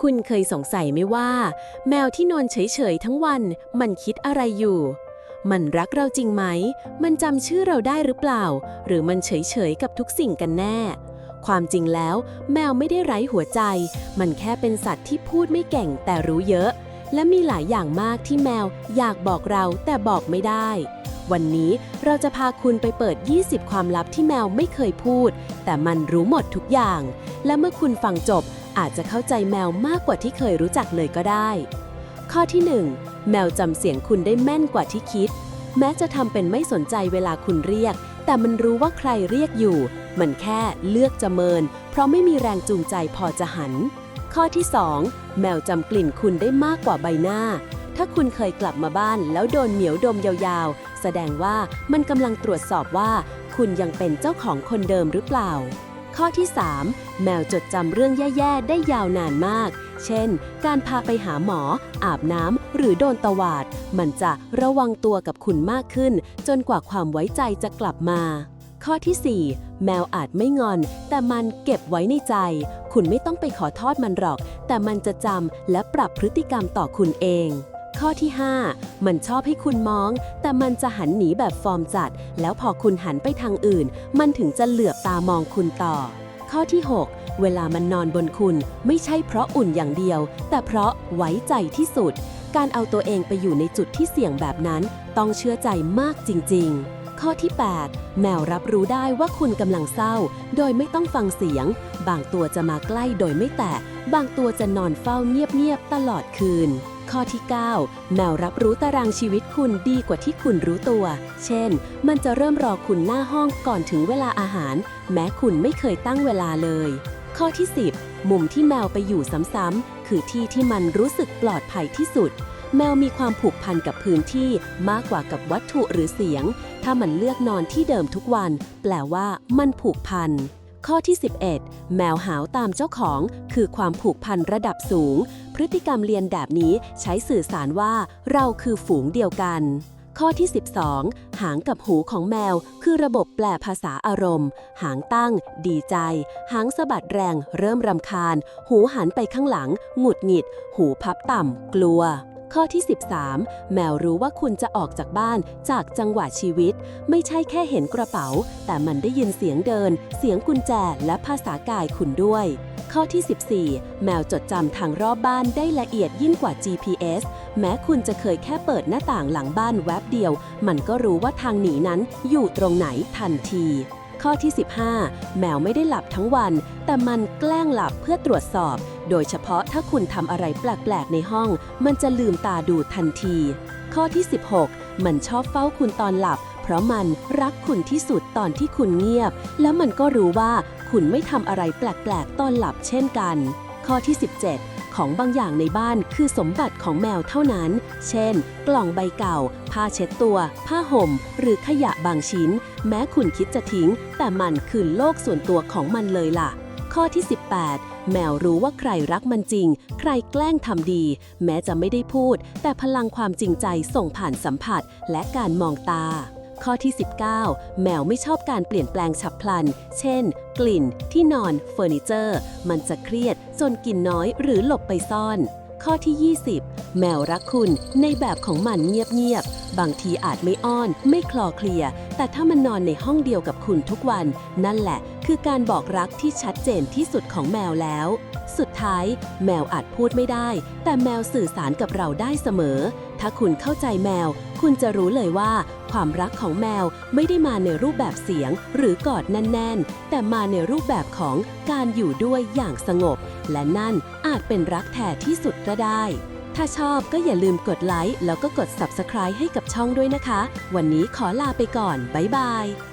คุณเคยสงสัยไหมว่า แมวที่นอนเฉยๆทั้งวัน มันคิดอะไรอยู่ มันรักเราจริงไหม มันจำชื่อเราได้หรือเปล่า หรือมันเฉยๆกับทุกสิ่งกันแน่ ความจริงแล้ว แมวไม่ได้ไร้หัวใจ มันแค่เป็นสัตว์ที่พูดไม่เก่งแต่รู้เยอะ และมีหลายอย่างมากที่แมวอยากบอกเราแต่บอกไม่ได้ วันนี้เราจะพาคุณไปเปิด 20 ความลับที่แมวไม่เคยพูด แต่มันรู้หมดทุกอย่าง และเมื่อคุณฟังจบ อาจจะเข้าใจแมวมากกว่าที่เคยรู้จักเลยก็ได้ ข้อที่ 1 แมวจำเสียงคุณได้แม่นกว่าที่คิด แม้จะทำเป็นไม่สนใจเวลาคุณเรียก แต่มันรู้ว่าใครเรียกอยู่ มันแค่เลือกจะเมิน เพราะไม่มีแรงจูงใจพอจะหัน ข้อที่ 2 แมวจำกลิ่นคุณได้มากกว่าใบหน้า ถ้าคุณเคยกลับมาบ้านแล้วโดนเหมียวดมยาวๆ แสดงว่ามันกำลังตรวจสอบว่า คุณยังเป็นเจ้าของคนเดิมหรือเปล่า ข้อที่ 3 แมวจดจำเรื่องแย่ๆ ได้ยาวนานมาก เช่น การพาไปหาหมอ อาบน้ำ หรือโดนตวาด มันจะระวังตัวกับคุณมากขึ้น จนกว่าความไว้ใจจะกลับมา ข้อที่ 4 แมวอาจไม่งอน แต่มันเก็บไว้ในใจ คุณไม่ต้องไปขอโทษมันหรอก แต่มันจะจำและปรับพฤติกรรมต่อคุณเอง ข้อที่ 5 มันชอบให้คุณมอง แต่มันจะหันหนีแบบฟอร์มจัด แล้วพอคุณหันไปทางอื่น มันถึงจะเหลือบตามองคุณต่อ ข้อที่ 6 เวลามันนอนบนคุณ ไม่ใช่เพราะอุ่นอย่างเดียว แต่เพราะไว้ใจที่สุด การเอาตัวเองไปอยู่ในจุดที่เสี่ยงแบบนั้น ต้องเชื่อใจมากจริง ๆข้อที่ 8 แมวรับรู้ได้ว่าคุณกำลังเศร้า โดยไม่ต้องฟังเสียง บางตัวจะมาใกล้โดยไม่แตะ บางตัวจะนอนเฝ้าเงียบๆตลอดคืน ข้อที่ 9 แมวรับรู้ตารางชีวิตคุณดีกว่าที่คุณรู้ตัว เช่น มันจะเริ่มรอคุณหน้าห้องก่อนถึงเวลาอาหาร แม้คุณไม่เคยตั้งเวลาเลย ข้อที่ 10 มุมที่แมวไปอยู่ซ้ำๆคือที่ที่มันรู้สึกปลอดภัยที่สุด แมวมีความผูกพันกับพื้นที่มากกว่ากับวัตถุหรือเสียง ถ้ามันเลือกนอนที่เดิมทุกวัน แปลว่ามันผูกพันข้อที่ 11 แมวหาวตามเจ้าของ คือความผูกพันระดับสูง พฤติกรรมเรียนแบบนี้ใช้สื่อสารว่า เราคือฝูงเดียวกัน ข้อที่ 12 หางกับหูของแมว คือระบบแปลภาษาอารมณ์ หางตั้ง ดีใจ หางสะบัดแรง เริ่มรำคาญ หูหันไปข้างหลัง หงุดหงิด หูพับต่ำ กลัวข้อที่ 13 แมวรู้ว่าคุณจะออกจากบ้านจากจังหวะชีวิต ไม่ใช่แค่เห็นกระเป๋า แต่มันได้ยินเสียงเดิน เสียงกุญแจและภาษากายคุณด้วย ข้อที่ 14 แมวจดจำทางรอบบ้านได้ละเอียดยิ่งกว่า GPS แม้คุณจะเคยแค่เปิดหน้าต่างหลังบ้านแวบเดียว มันก็รู้ว่าทางหนีนั้นอยู่ตรงไหนทันที ข้อที่ 15 แมวไม่ได้หลับทั้งวัน แต่มันแกล้งหลับเพื่อตรวจสอบ โดยเฉพาะถ้าคุณทำอะไรแปลกๆ ในห้อง มันจะลืมตาดูทันที ข้อที่ 16 มันชอบเฝ้าคุณตอนหลับ เพราะมันรักคุณที่สุดตอนที่คุณเงียบ แล้วมันก็รู้ว่า คุณไม่ทำอะไรแปลกๆตอนหลับเช่นกัน ข้อที่ 17 ของบางอย่างในบ้านคือสมบัติของแมวเท่านั้น เช่น กล่องใบเก่า ผ้าเช็ดตัว ผ้าห่ม หรือขยะบางชิ้น แม้คุณคิดจะทิ้ง แต่มันคือโลกส่วนตัวของมันเลยล่ะ ข้อที่ 18แมวรู้ว่าใครรักมันจริง ใครแกล้งทำดี แม้จะไม่ได้พูด แต่พลังความจริงใจส่งผ่านสัมผัสและการมองตา ข้อที่ 19 แมวไม่ชอบการเปลี่ยนแปลงฉับพลัน เช่น กลิ่น ที่นอน เฟอร์นิเจอร์ มันจะเครียดจนกินน้อยหรือหลบไปซ่อน ข้อที่ 20 แมวรักคุณในแบบของมันเงียบๆ บางทีอาจไม่อ้อน ไม่คลอเคลีย แต่ถ้ามันนอนในห้องเดียวกับคุณทุกวัน นั่นแหละ คือการบอกรักที่ชัดเจนที่สุดของแมวแล้ว สุดท้าย แมวอาจพูดไม่ได้ แต่แมวสื่อสารกับเราได้เสมอ ถ้าคุณเข้าใจแมว คุณจะรู้เลยว่า ความรักของแมวไม่ได้มาในรูปแบบเสียง หรือกอดแน่นๆ แต่มาในรูปแบบของการอยู่ด้วยอย่างสงบ และนั่นอาจเป็นรักแท้ที่สุดก็ได้ ถ้าชอบก็อย่าลืมกดไลค์แล้วก็กด Subscribe ให้กับช่องด้วยนะคะ วันนี้ขอลาไปก่อน บ๊ายบาย